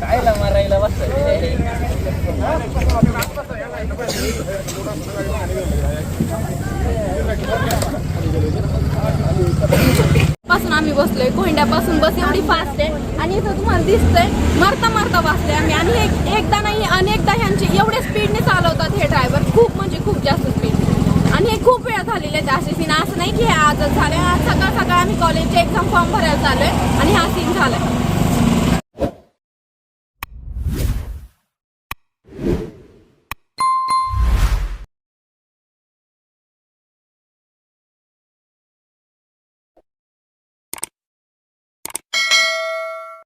कायला मारायला बसपासून आम्ही बसलोय. कोहिंड्यापासून बस एवढी फास्ट आहे. आणि इथं तुम्हाला दिसतंय मरता मरता बसले आम्ही. आणि एकदा नाही अनेकदा ह्यांचे एवढे स्पीडने चालवतात हे ड्रायव्हर खूप म्हणजे खूप जास्त स्पीड आणि हे खूप वेळा झालेले आहेत असे सीन की हे आजच झाले आज सकाळ सकाळ आम्ही कॉलेजचे एक्झाम फॉर्म भरायला चालू आहे आणि हा सीन झालाय.